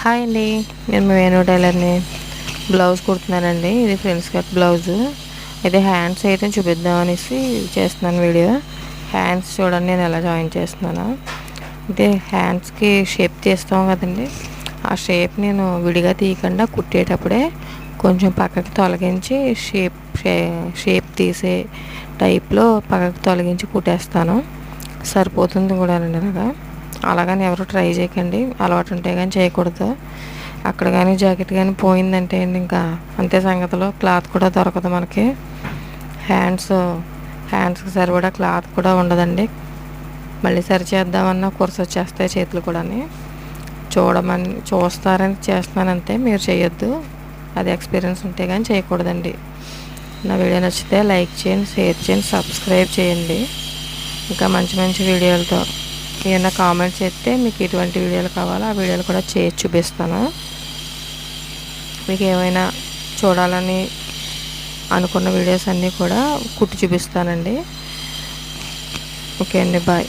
Hi అండి. నేను Venu టైలర్ని. Blouse కుడుతున్నానండి. ఇది ఫ్రెండ్స్ కట్ బ్లౌజు. అయితే హ్యాండ్స్ అయితే చూపిద్దాం అనేసి చేస్తున్నాను వీడియో. హ్యాండ్స్ చూడండి నేను ఎలా జాయిన్ చేస్తున్నాను. అయితే హ్యాండ్స్కి షేప్ తీస్తాం కదండి. ఆ షేప్ నేను విడిగా తీయకుండా కుట్టేటప్పుడే కొంచెం పక్కకి తొలగించి షేప్ షేప్ తీసే టైప్లో పక్కకి తొలగించి కుట్టేస్తాను. సరిపోతుంది కూడా అండి అలాగా. అలాగని ఎవరు ట్రై చేయకండి. అలవాటు ఉంటే కానీ చేయకూడదు. అక్కడ కానీ జాకెట్ కానీ పోయిందంటే అండి ఇంకా అంతే సంగతిలో. క్లాత్ కూడా దొరకదు మనకి. హ్యాండ్స్ హ్యాండ్స్కి సరిపడా క్లాత్ కూడా ఉండదండి. మళ్ళీ సరి చేద్దామన్నా కుర్స్ వచ్చేస్తాయి చేతులు కూడా చూడమని చూస్తారని చేస్తున్నాను అంతే. మీరు చేయొద్దు. అది ఎక్స్పీరియన్స్ ఉంటే కానీ చేయకూడదండి. నా వీడియో నచ్చితే లైక్ చేయండి షేర్ చేయండి సబ్స్క్రైబ్ చేయండి. ఇంకా మంచి మంచి వీడియోలతో ఏమైనా కామెంట్స్ చేస్తే మీకు ఎటువంటి వీడియోలు కావాలో ఆ వీడియోలు కూడా చేసి చూపిస్తాను. మీకు ఏమైనా చూడాలని అనుకున్న వీడియోస్ అన్నీ కూడా కుట్టి చూపిస్తానండి. ఓకే అండి బాయ్